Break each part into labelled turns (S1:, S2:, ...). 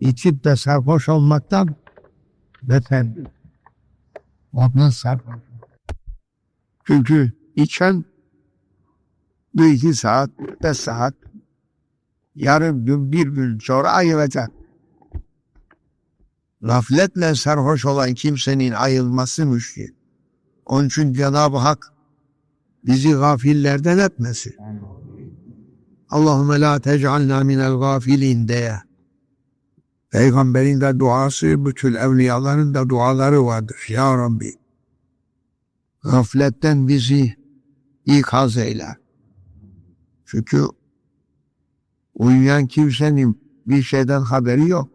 S1: İçip de sarhoş olmaktan beter. Ondan sarhoş. Çünkü içen bir iki saat, beş saat yarım gün, bir gün sonra ayılacak. Gafletle sarhoş olan kimsenin ayılması müşkil. Onun için Cenab-ı Hak bizi gafillerden etmesin. Allahümme la tec'alna minel gafilin diye. Peygamberin de duası, bütün evliyaların da duaları vardır. Ya Rabbi, gafletten bizi ikaz eyle. Çünkü uyuyan kimsenin bir şeyden haberi yok.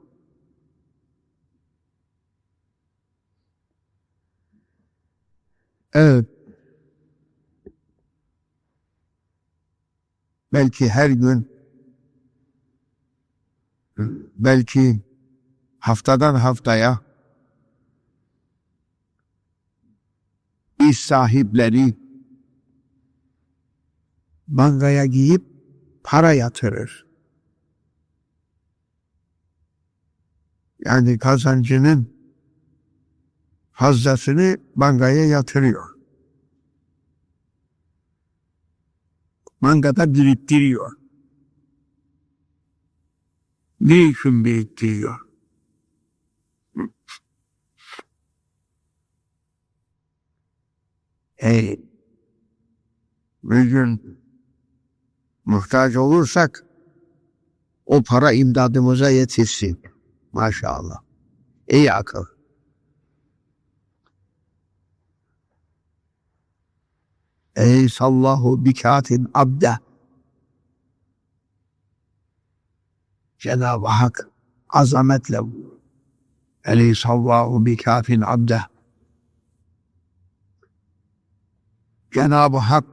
S1: Evet. Belki her gün belki haftadan haftaya iş sahipleri bankaya giyip para yatırır. Yani kazancının fazlasını bankaya yatırıyor. Bankada biriktiriyor. Ne için biriktiriyor? Hey, bir gün muhtaç olursak o para imdadımıza yetişsin. Maşallah. İyi akıl. Ey sallahu bikatin abde. Cenab-ı Hak azametle buyuruyor. Ey sallahu bikafin abde. Cenab-ı Hak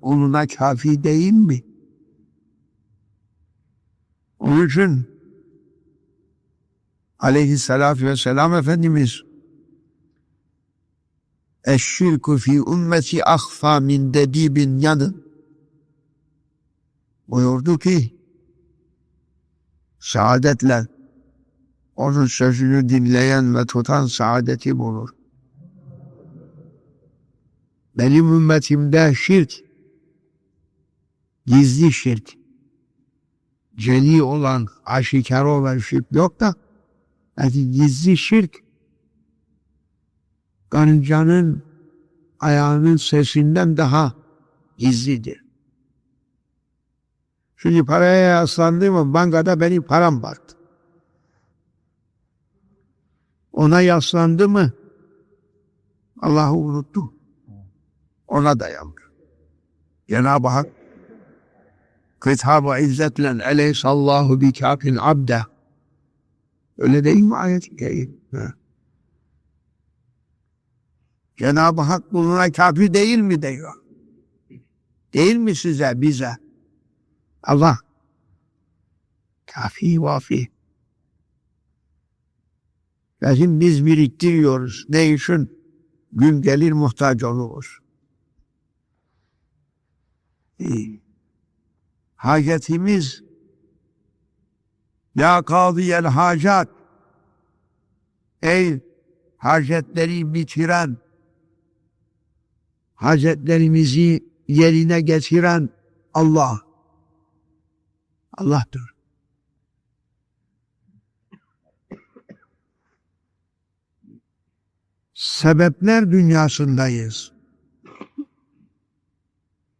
S1: onuna kafi değil mi? Onun için aleyhissalatü vesselam Efendimiz Eşşirku fi ümmeti ahfa min dedibin yanı buyurdu ki saadetle onun sözünü dinleyen ve tutan saadeti bulur. Benim ümmetimde şirk, gizli şirk, celi olan, aşikar olan şirk yok da, yani gizli şirk, karıncanın ayağının sesinden daha gizlidir. Çünkü paraya yaslandığım bankada benim param vardı. Ona yaslandı mı Allah'ı unuttu. Ona dayandı. Cenab-ı Hak Kitab-ı izzetle eleysallahu bi kafin abde. Öyle değil mi ayet-i? Cenab-ı Hak bunlara kafi değil mi diyor. Değil mi size, bize? Allah kafi vafi. Bizim biz biriktiriyoruz. Ne için? Gün gelir muhtaç oluruz. Hacetimiz Ya kadiyel hacat Ey hacetleri bitiren hacetlerimizi yerine getiren Allah. Allah'tır. Sebepler dünyasındayız.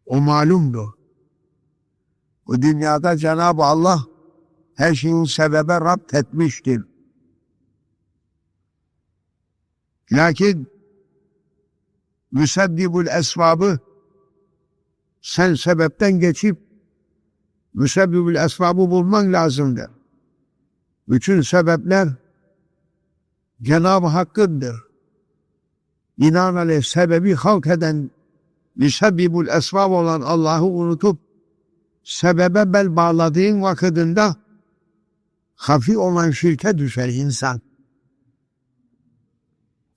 S1: O malumdu. Bu dünyada Cenab-ı Allah her şeyin sebebe rapt etmiştir. Lakin müsebbibul esbabı sen sebepten geçip müsebbibul esbabı bulman lazımdır. Bütün sebepler Cenab-ı Hakk'ındır. Binaenaleyh sebebi halk eden müsebbibul esbab olan Allah'ı unutup sebebe bel bağladığın vakitinde hafi olan şirke düşer insan.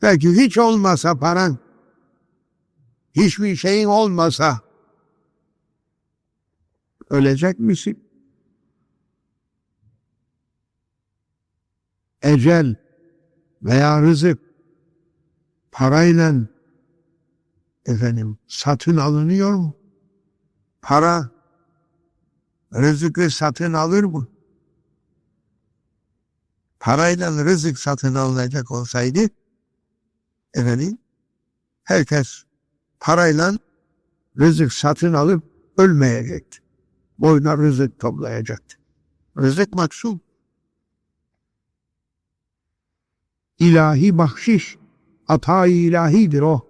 S1: Belki hiç olmasa paran, hiçbir şeyin olmasa ölecek misin? Ecel veya rızık parayla efendim satın alınıyor mu? Para rızıkı satın alır mı? Parayla rızık satın alınacak olsaydı efendim herkes parayla rızık satın alıp ölmeyecekti. Boyuna rızık toplayacaktı. Rızık maksum. İlahi bahşiş, ata ilahidir o.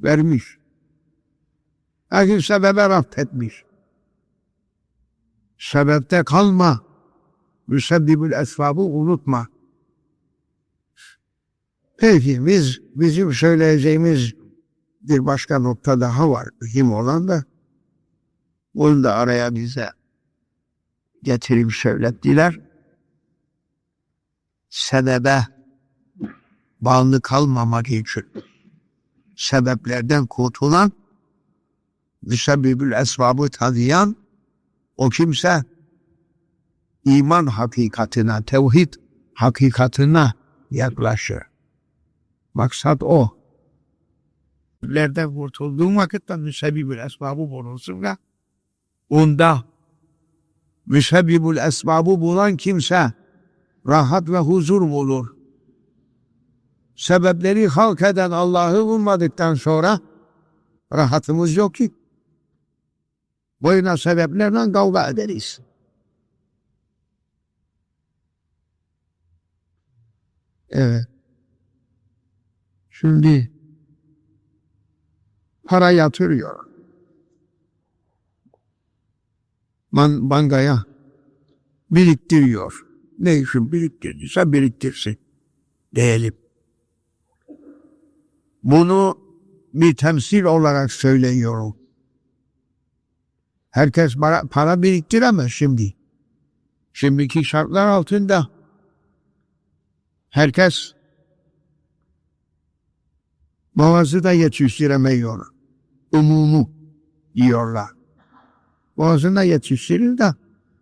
S1: Vermiş. Lakin sebebe rapt. Sebepte kalma. Müsebbibül esbabı unutma. Peki biz, bizim söyleyeceğimiz bir başka nokta daha var. Mühim olan da bunu da araya bize getirip söylettiler. Sebebe bağlı kalmamak için sebeplerden kurtulan müsebbibül esbabı tanıyan o kimse iman hakikatine, tevhid hakikatine yaklaşır. Maksat o. Lerden kurtulduğun vakitte müsebbibül esbabı bulunsun da onda müsebbibül esbabı bulan kimse rahat ve huzur bulur. Sebepleri halk eden Allah'ı bulmadıktan sonra rahatımız yok ki. Boyuna sebeplerle kavga ederiz. Evet. Şimdi para yatırıyor. Man, bankaya biriktiriyor. Ne için biriktirdiyse biriktirsin diyelim. Bunu bir temsil olarak söylüyorum. Herkes para, para biriktiremez şimdi. Şimdiki şartlar altında herkes boğazı da yetiştiremiyor. Umumu diyorlar. Boğazında yetiştirir de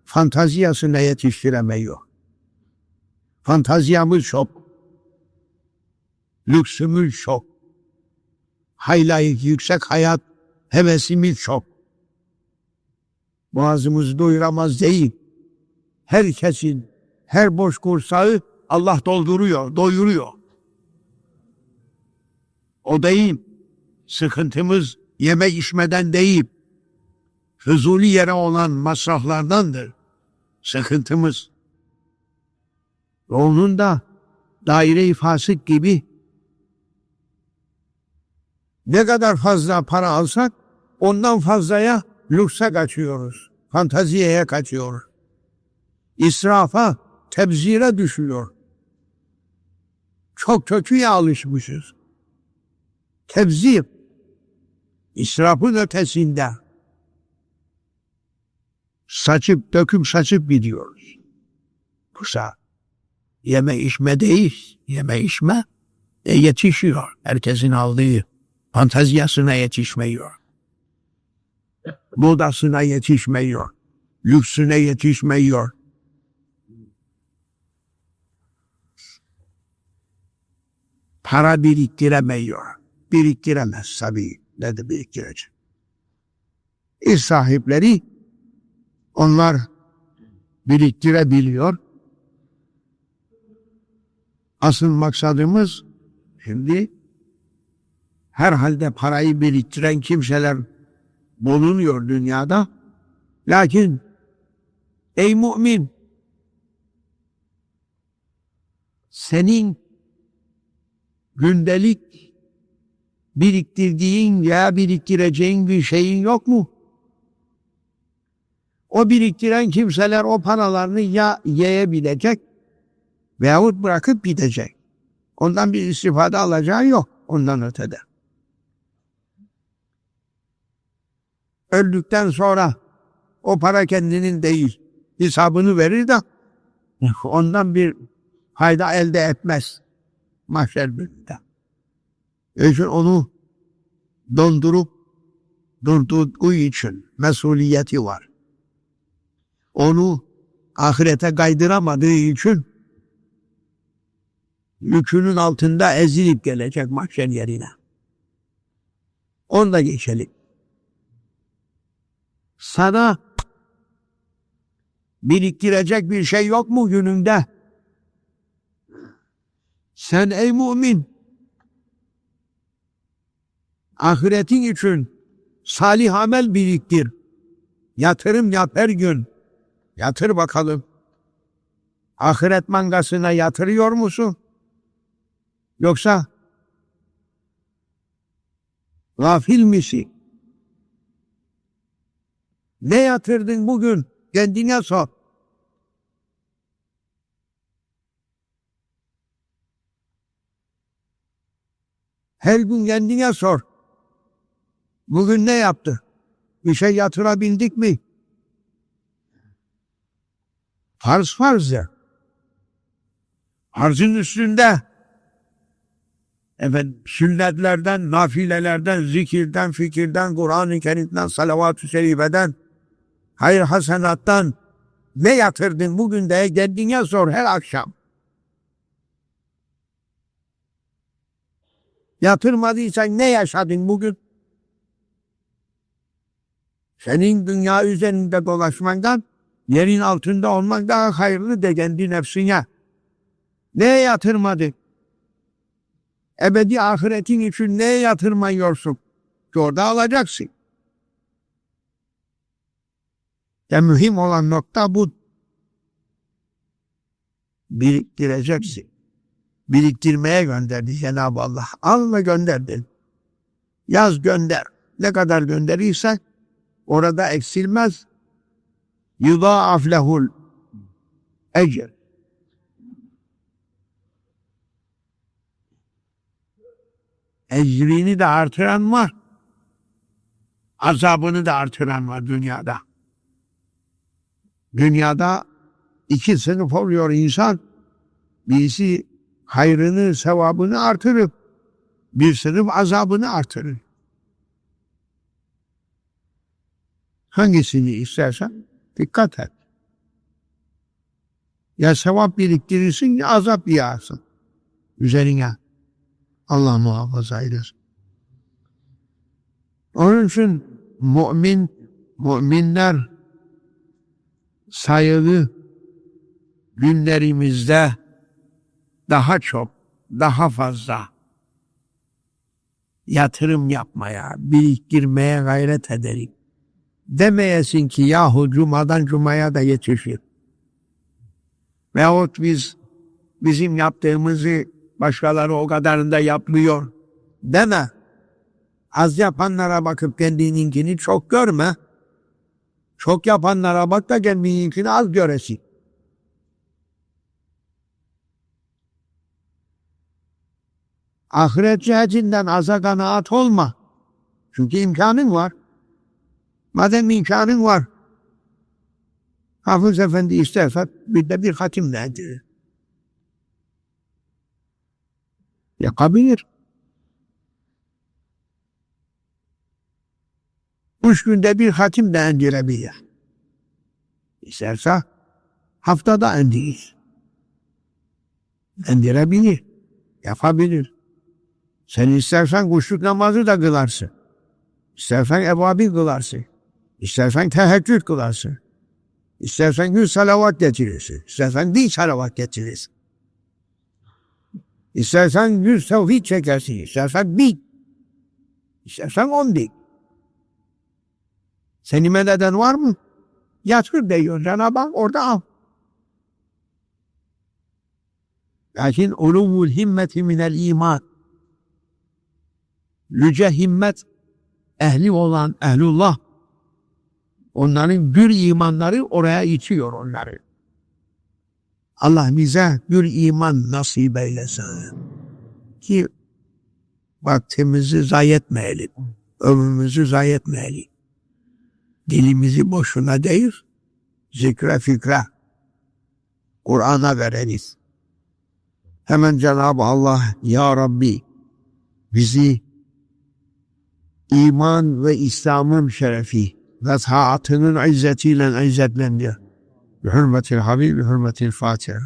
S1: fantaziyasında yetiştiremiyor. Fantaziyamız çok. Lüksümüz çok. Haylayık yüksek hayat hevesimiz çok. Boğazımızı doyuramaz değil. Herkesin her boş kursağı Allah dolduruyor, doyuruyor. O değil. Sıkıntımız yeme içmeden değil. Huzuli yere olan masraflardandır. Sıkıntımız. Onun da daire-i fasık gibi ne kadar fazla para alsak ondan fazlaya lükse kaçıyoruz. Fantaziyeye kaçıyoruz. İsrafa, tebzire düşüyor. Çok kötüye alışmışız. Tebzir, israfın ötesinde saçıp döküp saçıp gidiyoruz. Kısa yeme içme değil, yeme içme e, yetişiyor. Herkesin aldığı fantaziyasına yetişmiyor. Modasına yetişmiyor. Lüksüne yetişmiyor. Para biriktiremiyor. Biriktiremez tabii. Ne de biriktirecek. İş sahipleri onlar biriktirebiliyor. Asıl maksadımız şimdi herhalde parayı biriktiren kimseler bulunuyor dünyada. Lakin ey mümin senin gündelik biriktirdiğin ya biriktireceğin bir şeyin yok mu? O biriktiren kimseler o paralarını ya yiyebilecek veyahut bırakıp gidecek. Ondan bir istifade alacağı yok ondan ötede. Öldükten sonra o para kendinin değil hesabını verir de ondan bir fayda elde etmez mahşer gününde. İçin onu dondurup durdurduğu için mesuliyeti var. Onu ahirete kaydıramadığı için yükünün altında ezilip gelecek mahşer yerine. Onu da geçelim. Sana biriktirecek bir şey yok mu gününde? Sen ey mümin ahiretin için salih amel biriktir. Yatırım yap her gün. Yatır bakalım. Ahiret mangasına yatırıyor musun? Yoksa gafil misin? Ne yatırdın bugün? Kendine sor. Her gün kendine sor. Bugün ne yaptı? Bir şey yatırabildik mi? Farz farz ya. Farzın üstünde efendim sünnetlerden, nafilelerden, zikirden, fikirden, Kur'an-ı Kerim'den, salavat-ı şerifeden, hayır hasenattan ne yatırdın bugün de kendine sor her akşam. Yatırmadıysan ne yaşadın bugün? Senin dünya üzerinde dolaşmandan yerin altında olmak daha hayırlı de kendi nefsine. Neye yatırmadın? Ebedi ahiretin için neye yatırmıyorsun? Ki orada alacaksın. Ya mühim olan nokta bu. Biriktireceksin. Biriktirmeye gönderdi Cenab-ı Allah. Al ve gönderdin. Yaz gönder. Ne kadar gönderirsen orada eksilmez. Yudaaf lehul ecr. Ecrini de artıran var. Azabını da artıran var dünyada. Dünyada iki sınıf oluyor insan. Birisi hayrını, sevabını artırıp bir sınıf azabını artırır. Hangisini istersen dikkat et. Ya sevap biriktirirsin ya azap yağsın üzerine. Allah muhafaza eylesin. Onun için mümin, müminler sayılı günlerimizde daha çok, daha fazla yatırım yapmaya, biriktirmeye gayret edelim. Demeyesin ki yahu cumadan cumaya da yetişir. Veyahut biz bizim yaptığımızı başkaları o kadarını da yapmıyor. Deme. Az yapanlara bakıp kendininkini çok görme. Çok yapanlara bak da kendininkini az göresin. Ahiret cihetinden aza kanaat olma. Çünkü imkanın var. Madem imkanın var. Hafız Efendi isterse bir de bir hatim nedir? Yapabilir. Üç günde bir hatim de indirebilir. İsterse haftada indirir. İndirebilir. Yapabilir. Sen istersen kuşluk namazı da kılarsın. İstersen ebabi kılarsın. İstersen teheccüd kılarsın. İstersen yüz salavat getirirsin. İstersen bin salavat getirirsin. İstersen yüz tevhid çekersin. İstersen bin. İstersen on bin. Seni mededen var mı? Yatır diyor Cenab-ı Hak orada al. Lakin uluvul himmeti minel iman. Yüce himmet ehli olan ehlullah onların bir imanları oraya itiyor onları. Allah bize bir iman nasip eylesin. Ki vaktimizi zayi etmeyelim. Ömrümüzü zayi etmeyelim. Dilimizi boşuna değil, zikre fikre, Kur'an'a vereniz. Hemen Cenab-ı Allah, Ya Rabbi, bizi iman ve İslam'ın şerefi ve taatının izzetiyle izzetlendir. Bi hürmetil Habib, bi hürmetil Fatiha.